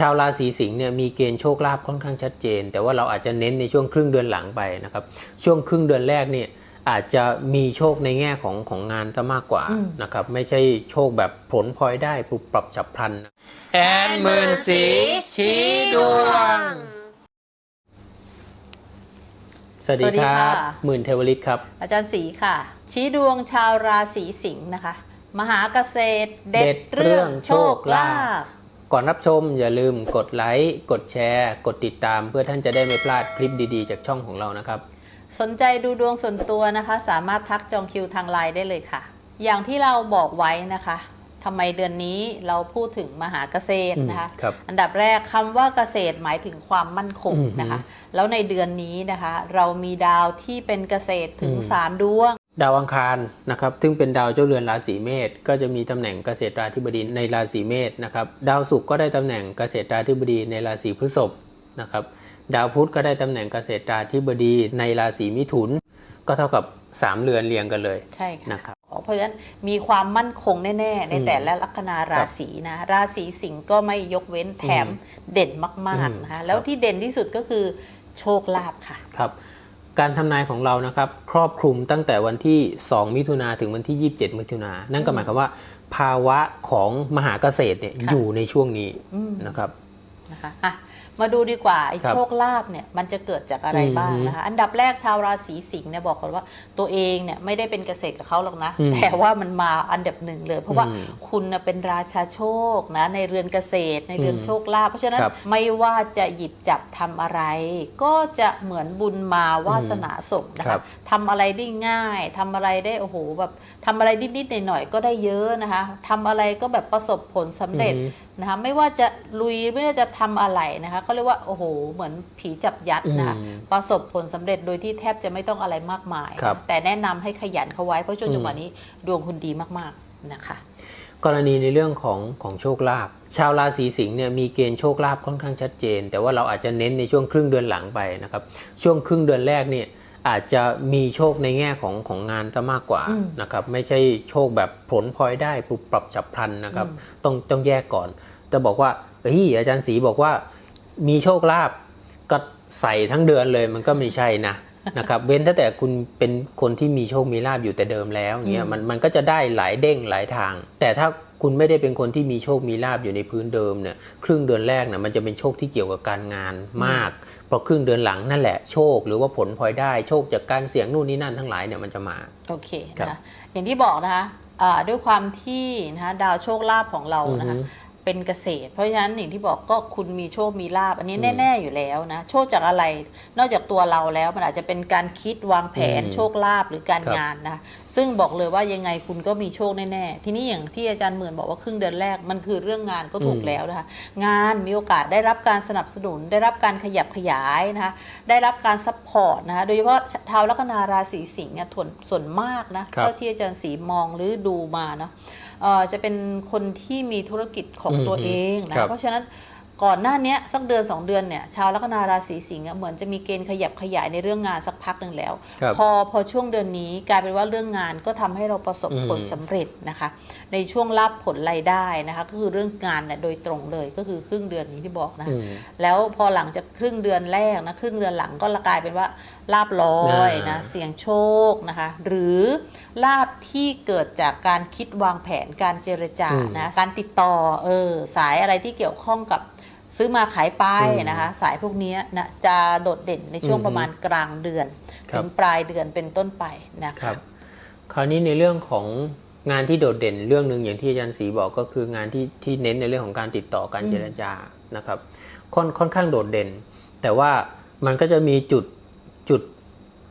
ชาวราศีสิงห์เนี่ยมีเกณฑ์โชคลาภค่อนข้างชัดเจน แต่ว่าเราอาจจะเน้นในช่วงครึ่งเดือนหลังไปนะครับ ช่วงครึ่งเดือนแรกเนี่ยอาจจะมีโชคในแง่ของของงานซะมากกว่าอืมนะครับ ไม่ใช่โชคแบบผลพลอยได้ปรับปรับฉับพลันนะแอนหมื่นสีชี้ดวง สวัสดีสวัสดีครัค่ะบหมื่นเทวฤทธิ์ครับ อาจารย์ศรีค่ะ ชี้ดวงชาวราศีสิงห์นะคะ มหาเกษตร เด็เด็ดดเรื่องโชคลาเรื่องโชคลาภ ก่อนรับชมอย่าลืมกดไลค์ กดแชร์ กดติดตาม เพื่อท่านจะได้ไม่พลาดคลิปดีๆ จากช่องของเรานะครับ สนใจดูดวงส่วนตัวนะคะ สามารถทักจองคิวทางไลน์ได้เลยค่ะ อย่างที่เราบอกไว้นะคะทำไมเดือนนี้เราพูดถึงมหาเกษตรนะคะอืมครับอันดับแรกคำว่าเกษตรหมายถึงความมั่นคงอือหือนะคะ แล้วในเดือนนี้นะคะ เรามีดาวที่เป็นเกษตรถึงอืมสามดวง ดาวอังคารนะครับซึ่งเป็นดาวเจ้าเรือนราศีเมษก็จะมีตำแหน่งเกษตราธิบดีในราศีเมษนะครับ ดาวศุกร์ก็ได้ตำแหน่งเกษตราธิบดีในราศีพฤษภนะครับ ดาวพุธก็ได้ตำแหน่งเกษตราธิบดีในราศีมิถุน ก็เท่ากับ 3เรือนเรียงกันเลยใช่ค่ะนะครับเพราะฉะนั้นมีความมั่นคงแน่ ๆ ในอืมแต่ละลัคนาราศีนะ ราศีสิงห์ก็ไม่ยกเว้นแถมเด่นมากอืมๆนะคะครับแล้วที่เด่นที่สุดก็คือโชคลาภค่ะครับ การทำนายของเรานะครับครอบคลุมตั้งแต่วันที่ 2 มิถุนาถึงวันที่ 27 มิถุนานั่นก็หมายความว่า ภาวะของมหาเกษตรเนี่ยอยู่ในช่วงนี้นะครับนะคะอะ มาดูดีกว่าไอ้ครับโชคลาภเนี่ยมันจะเกิดจากอะไรบ้างอืมนะคะ อันดับแรกชาวราศีสิงห์เนี่ยบอกก่อนว่าตัวเองเนี่ยไม่ได้เป็นเกษตรกับเขาหรอกนะอืมแต่ว่ามันมาอันดับหนึ่งเลย เพราะว่าอืมคุณน่ะเป็นราชาโชคนะในเรือนเกษตร ในเรือนอืมโชคลาภเพราะฉะนั้นครับไม่ว่าจะหยิบจับทำอะไร ก็จะเหมือนบุญมาวาสนาส่งนะครัคะบทำอะไรได้ง่ายทำอะไรได้โอ้โหแบบทำอะไรนิดๆหน่อยๆก็ได้เยอะนะคะทำอะไรก็แบบประสบผลสำเร็จอืม นะคะไม่ว่าจะลุยไม่ว่าจะทำอะไรนะคะเขาเรียกว่าโอ้โหเหมือนผีจับยัดนะคะอืมประสบผลสำเร็จโดยที่แทบจะไม่ต้องอะไรมากมายครับแต่แนะนำให้ขยันเขาไว้เพราะช่วงอืมจังหวะนี้ดวงคุณดีมากๆนะคะ กรณีในเรื่องของของโชคลาภชาวราศีสิงห์เนี่ยมีเกณฑ์โชคลาภค่อนข้างชัดเจน แต่ว่าเราอาจจะเน้นในช่วงครึ่งเดือนหลังไปนะครับช่วงครึ่งเดือนแรกเนี่ยอาจจะมีโชคในแง่ของของงานซะมากกว่าอืมนะครับไม่ใช่โชคแบบผลพลอยได้ปรับปรับฉับพลันนะครับอืมต้องต้องแยกก่อน จะบอกว่าเฮ้ยอาจารย์ศรีบอกว่ามีโชคลาภก็ใส่ทั้งเดือนเลยมันก็ไม่ใช่นะนะครับเว้นถ้าแต่คุณเป็นคนที่มีโชคมีลาบอยู่แต่เดิมแล้วอย่างเงี้ยอืมมันมันก็จะได้หลายเด้งหลายทาง แต่ถ้าคุณไม่ได้เป็นคนที่มีโชคมีลาบอยู่ในพื้นเดิมเนี่ยครึ่งเดือนแรกเนี่ยมันจะเป็นโชคที่เกี่ยวกับการงานมากเพราะครึ่งเดือนหลังนั่นแหละโชค หรือว่าผลพลอยได้โชคจากการเสี่ยงนู่นนี่นั่นทั้งหลายเนี่ยมันจะมาโอเคครับนะคะอย่างที่บอกนะคะอ่าด้วยความที่นะคะดาวโชคลาภของเรานะคะอือฮึ เป็นเกษตร เพราะฉะนั้นอย่างที่บอกก็คุณมีโชคมีลาบอันนี้อืมแน่ ๆ อยู่แล้วนะ โชคจากอะไร นอกจากตัวเราแล้วมันอาจจะเป็นการคิดวางแผนอืมโชคลาภหรือการครับงานนะคะซึ่งบอกเลยว่ายังไงคุณก็มีโชคแน่ๆ ทีนี้อย่างที่อาจารย์เหมือนบอกว่าครึ่งเดือนแรกมันคือเรื่องงานก็ถูกแล้วนะคะงานมีโอกาสได้รับการสนับสนุน ได้รับการขยับขยายนะคะได้รับการซัพพอร์ตนะคะโดยเฉพาะชาวลัคนาราศีสิงห์เนี่ยส่วนส่วนมากนะครับเท่าที่อาจารย์ศรีมองหรือดูมาเนาะเอ่อ จะเป็นคนที่มีธุรกิจของตัวอืมเองนะครับเพราะฉะนั้นก่อนหน้าเนี้ยสักเดือน 2 เดือนเนี่ยชาวลัคนาราศีสิงห์อะเหมือนจะมีเกณฑ์ขยับขยายในเรื่องงานสักพักหนึ่งแล้วครับพอพอช่วงเดือนนี้กลายเป็นว่าเรื่องงานก็ทำให้เราประสบอืมผลสำเร็จนะคะ ในช่วงรับผลรายได้นะคะก็คือเรื่องงานเนี่ยโดยตรงเลยก็คือครึ่งเดือนนี้ที่บอกนะอืมแล้วพอหลังจากครึ่งเดือนแรกนะครึ่งเดือนหลังก็กลายเป็นว่า ลาบลอยอ่านะเสี่ยงโชคนะคะ หรือลาบที่เกิดจากการคิดวางแผนการเจรจานะการติดต่อเออสายอะไรที่เกี่ยวข้องกับซื้อมาขายไปนะคะ สายพวกเนี้ยนะจะโดดเด่นในช่วงประมาณกลางเดือนครับถึงปลายเดือนเป็นต้นไปนะครัคะบคราวนี้ในเรื่องของงานที่โดดเด่นเรื่องหนึ่งอย่างที่อาจารย์ศรีบอกก็คืองานที่ที่เน้นในเรื่องของการติดต่อการอืมเจรจานะครับ ค่อนค่อนข้างโดดเด่น แต่ว่ามันก็จะมีจุด จุด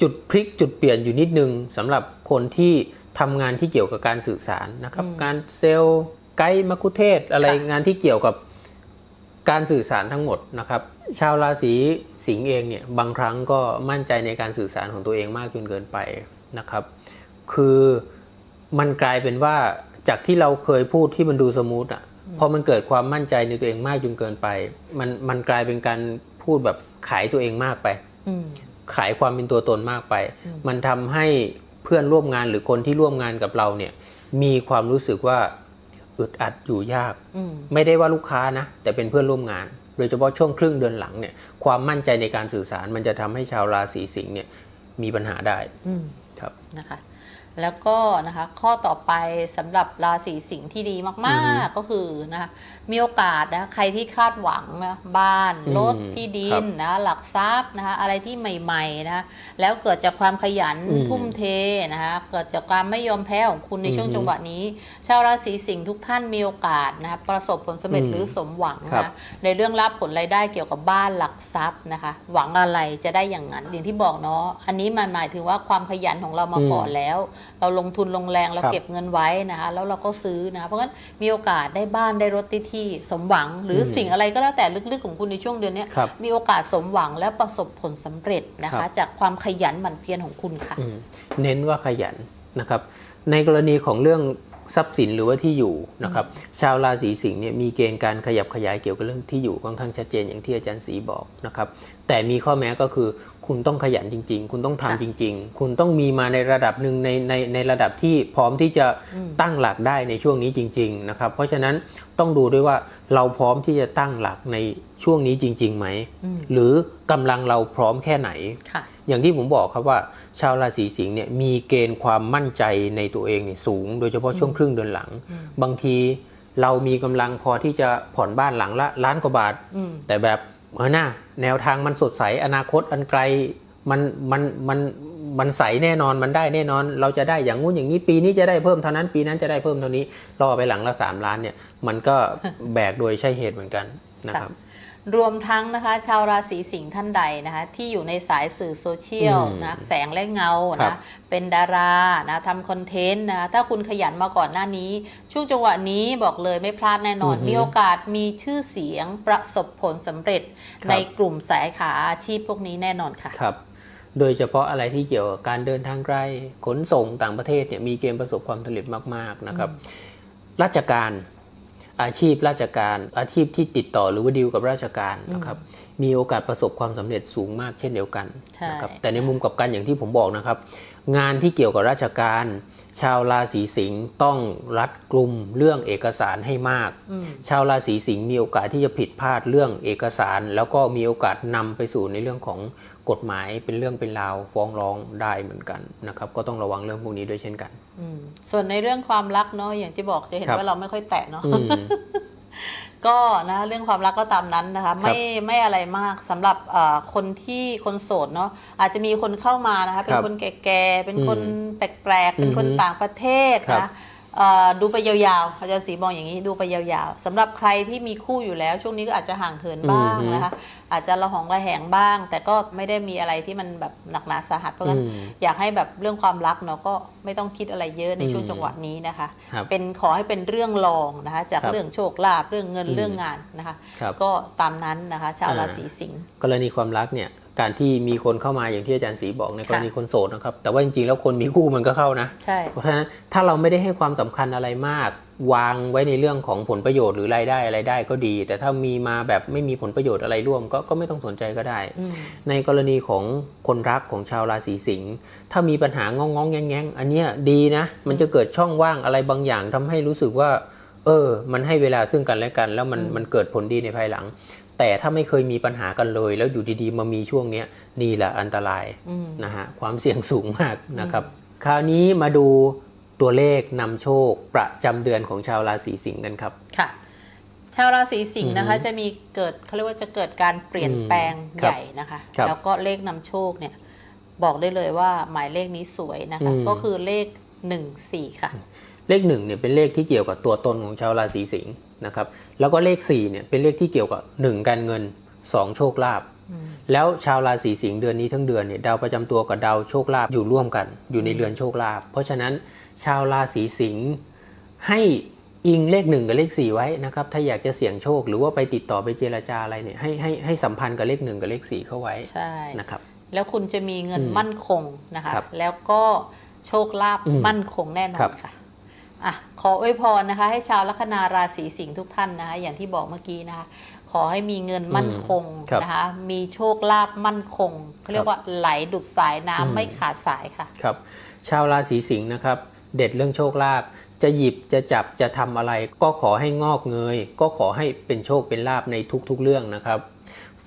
จุดพลิกจุดเปลี่ยนอยู่นิดนึงสำหรับคนที่ทำงานที่เกี่ยวกับการสื่อสารนะครับอืมการเซลล์ไกด์มัคคุเทศก์อะไรค่ะงานที่เกี่ยวกับการสื่อสารทั้งหมดนะครับ ชาวราศีสิงห์เองเนี่ยบางครั้งก็มั่นใจในการสื่อสารของตัวเองมากจนเกินไปนะครับ คือมันกลายเป็นว่าจากที่เราเคยพูดที่มันดูสมูทอะพอมันเกิดความมั่นใจในตัวเองมากจนเกินไป มันมันกลายเป็นการพูดแบบขายตัวเองมากไปอืม ขายความเป็นตัวตนมากไปอืมมันทำให้เพื่อนร่วมงานหรือคนที่ร่วมงานกับเราเนี่ย มีความรู้สึกว่าเอึดอัดอยู่ยากอืมไม่ได้ว่าลูกค้านะ แต่เป็นเพื่อนร่วมงาน โดยเฉพาะช่วงครึ่งเดือนหลังเนี่ย ความมั่นใจในการสื่อสารมันจะทำให้ชาวราศีสิงห์เนี่ยมีปัญหาได้อืมครับนะคะ แล้วก็นะคะข้อต่อไปสำหรับราศีสิงห์ที่ดีอืมากอฮึๆก็คือนะคะมีโอกาสนะใครที่คาดหวังนะบ้านอืมรถที่ดิครันบนะหลักทรัพย์นะคะอะไรที่ใหม่ๆนะแล้วเกิดจากความขยันอืมทุ่มเทนะคะเกิดจากความไม่ยอมแพ้ของคุณในช่วงอือฮึจังหวะนี้ ชาวราศีสิงห์ทุกท่านมีโอกาสนะคะประสบผลสำเร็จอืมหรือสมหวังครับนะในเรื่องรับผลรายได้เกี่ยวกับบ้านหลักทรัพย์นะคะหวังอะไรจะได้อย่างนั้นอย่างที่บอกเนาะอันนี้มันหมายถึงว่าความขยันของเรามาอืมก่อนแล้วเราลงทุนลงแรงเราครับเก็บเงินไว้นะคะแล้วเราก็ซื้อนะคะเพราะงั้นมีโอกาสได้บ้านได้รถที่ที่สมหวัง หรืออมสิ่งอะไรก็แล้วแต่ลึกๆของคุณในช่วงเดือนเนี้ยครับมีโอกาสสมหวังและประสบผลสำเร็จนะครัคะบจากความขยันหมั่นเพียรของคุณค่ะอืมเน้นว่าขยันนะครับในกรณีของเรื่อง ทรัพย์สินหรือว่าที่อยู่นะครับชาวราศีสิงห์เนี่ยมีเกณฑ์การขยับขยายเกี่ยวกับเรื่องที่อยู่ค่อนข้างชัดเจนอย่างที่อาจารย์ศรีบอกนะครับแต่มีข้อแม้ก็คือคุณต้องขยันจริง ๆ คุณต้องทำค่ะจริง ๆ คุณต้องมีมาในระดับหนึ่งในในในระดับที่พร้อมที่จะอืมตั้งหลักได้ในช่วงนี้จริง ๆนะครับ เพราะฉะนั้นต้องดูด้วยว่าเราพร้อมที่จะตั้งหลักในช่วงนี้จริงๆไหมอืมหรือกำลังเราพร้อมแค่ไหนค่ะ อย่างที่ผมบอกครับว่า ชาวราศีสิงห์เนี่ยมีเกณฑ์ความมั่นใจในตัวเองเนี่ยสูง โดยเฉพาะช่วงครึ่งเดือนหลังอืมบางทีเรามีกำลังพอที่จะผ่อนบ้านหลังละล้านกว่าบาทอืมแต่แบบเออหน้าแนวทางมันสดใสอนาคตอันไกลมันมันมันมันใสแน่นอนมันได้แน่นอน เราจะได้อย่างงู้นอย่างนี้ปีนี้จะได้เพิ่มเท่านั้นปีนั้นจะได้เพิ่มเท่านี้รอไปหลังละสามล้านเนี่ยมันก็แบกโดยใช่เหตุเหมือนกันนะครับ รวมทั้งนะคะ ชาวราศีสิงห์ท่านใดนะคะ ที่อยู่ในสายสื่อโซเชียลอืมนะแสงและเงาครันะบเป็นดารานะทำคอนเทนต์นะถ้าคุณขยันมาก่อนหน้านี้ ช่วงจังหวะนี้บอกเลยไม่พลาดแน่นอนอือฮึมีโอกาสมีชื่อเสียงประสบผลสำเร็จครับในกลุ่มสายขาอาชีพพวกนี้แน่นอนค่ะครับ โดยเฉพาะอะไรที่เกี่ยวกับการเดินทางไกลขนส่งต่างประเทศเนี่ยมีเกณฑ์ประสบความสำเร็จมาก ๆนะครับ ราชการ อาชีพราชการ อาชีพที่ติดต่อหรือว่าดีลกับราชการนะครับมีโอกาสประสบความสำเร็จสูงมากเช่นเดียวกันใช่นะครับแต่ในมุมกลับกันอย่างที่ผมบอกนะครับ งานที่เกี่ยวกับราชการ ชาวราศีสิงห์ต้องรัดกลุ่มเรื่องเอกสารให้มากอืมชาวราศีสิงห์มีโอกาสที่จะผิดพลาดเรื่องเอกสาร แล้วก็มีโอกาสนำไปสู่ในเรื่องของกฎหมายเป็นเรื่องเป็นราวฟ้องร้องได้เหมือนกันนะครับ ก็ต้องระวังเรื่องพวกนี้ด้วยเช่นกันอืม ส่วนในเรื่องความรักเนาะอย่างที่บอกจะเห็นครับว่าเราไม่ค่อยแตะเนาะอืมก็นะเรื่องความรักก็ตามนั้นนะคะ ไม่ไม่อะไรมากสำหรับเอ่อคนที่คนโสดเนาะอาจจะมีคนเข้ามานะคะ เป็นคนแก่ๆเป็นคนอืมแปลกๆเป็นคนอือฮึต่างประเทศครับนะเอ่อ ดูไปยาวๆอาจารย์ศรีมองอย่างนี้ดูไปยาวๆสำหรับใครที่มีคู่อยู่แล้ว ช่วงนี้ก็อาจจะห่างเหินบ้างอือฮึนะคะ อาจจะระหองระแหงบ้าง แต่ก็ไม่ได้มีอะไรที่มันแบบหนักหนาสาหัสเพราะงั้นอืมอยากให้แบบเรื่องความรักเนาะก็ไม่ต้องคิดอะไรเยอะในช่วงอืมจังหวะนี้นะคะครับเป็นขอให้เป็นเรื่องรองนะคะ จากครับเรื่องโชคลาภเรื่องเงินอืมเรื่องงานนะคะครับก็ตามนั้นนะคะ ชาวอ่าราศีสิงห์กรณีความรักเนี่ย การที่มีคนเข้ามาอย่างที่อาจารย์ศรีบอกในกรณีค่ะคนโสดนะครับ แต่ว่าจริงๆแล้วคนมีคู่มันก็เข้านะใช่เพราะฉะนั้นถ้าเราไม่ได้ให้ความสำคัญอะไรมาก วางไว้ในเรื่องของผลประโยชน์หรือรายได้อะไรได้ก็ดี แต่ถ้ามีมาแบบไม่มีผลประโยชน์อะไรร่วมก็ก็ไม่ต้องสนใจก็ได้อืมในกรณีของคนรักของชาวราศีสิงห์ถ้ามีปัญหางองงองแงงแงงอันเนี้ยดีนะ มันจะเกิดช่องว่างอะไรบางอย่างทำให้รู้สึกว่า เออ มันให้เวลาซึ่งกันและกัน แล้วมันอืมมันเกิดผลดีในภายหลัง แต่ถ้าไม่เคยมีปัญหากันเลย แล้วอยู่ดีๆ มามีช่วงเนี้ยนี่แหละอันตรายอืมนะฮะความเสี่ยงสูงมากนะครับ คราวนี้มาดูตัวเลขนำโชคประจำเดือนของชาวราศีสิงห์กันครับค่ะชาวราศีสิงห์นะคะอือฮึจะมีเกิดเขาเรียกว่าจะเกิดการเปลี่ยนแปลงอืมใหครับญ่นะคะครับแล้วก็เลขนำโชคเนี่ยบอกได้เลยว่าหมายเลขนี้สวยนะคะอืมก็คือเลขหนึ่งสี่ค่ะ เลขหนึ่งเนี่ยเป็นเลขที่เกี่ยวกับตัวตนของชาวราศีสิงห์นะครับแล้วก็เลข4เนี่ยเป็นเลขที่เกี่ยวกับ 1 การเงิน 2 โชคลาภอืมแล้วชาวราศีสิงห์เดือนนี้ทั้งเดือนเนี่ยดาวประจำตัวกับดาวโชคลาภอยู่ร่วมกัน อยู่ในเรือนโชคลาภเพราะฉะนั้นชาวราศีสิงห์ให้อิงเลขหนึ่งกับเลขสี่ไว้นะครับถ้าอยากจะเสี่ยงโชค หรือว่าไปติดต่อไปเจรจาอะไรเนี่ยให้ให้ให้สัมพันธ์กับเลขหนึ่งกับเลขสี่เข้าไว้ใช่นะครับแล้วคุณจะมีเงินอืมมั่นคงนะคะครับแล้วก็โชคลาภอืมมั่นคงแน่นอครันบค่ะ อะขออวยพรนะคะ ให้ชาวลัคนาราศีสิงห์ทุกท่านนะคะอย่างที่บอกเมื่อกี้นะคะขอให้มีเงินมั่นคงครับนะคะ มีโชคลาภมั่นคงเขาเรียกว่าไหลดุดสายน้ำอืมไม่ขาดสายค่ะครับ ชาวราศีสิงห์นะครับ เด็ดเรื่องโชคลาภจะหยิบจะจับจะทำอะไร ก็ขอให้งอกเงย ก็ขอให้เป็นโชคเป็นลาบในทุกๆเรื่องนะครับ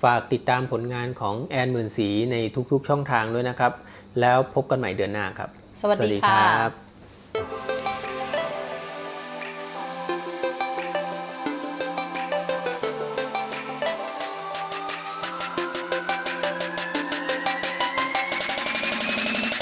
ฝากติดตามผลงานของแอนหมื่นสีในทุกๆช่องทางด้วยนะครับ แล้วพบกันใหม่เดือนหน้าครับ สวัสดีค่ะรับ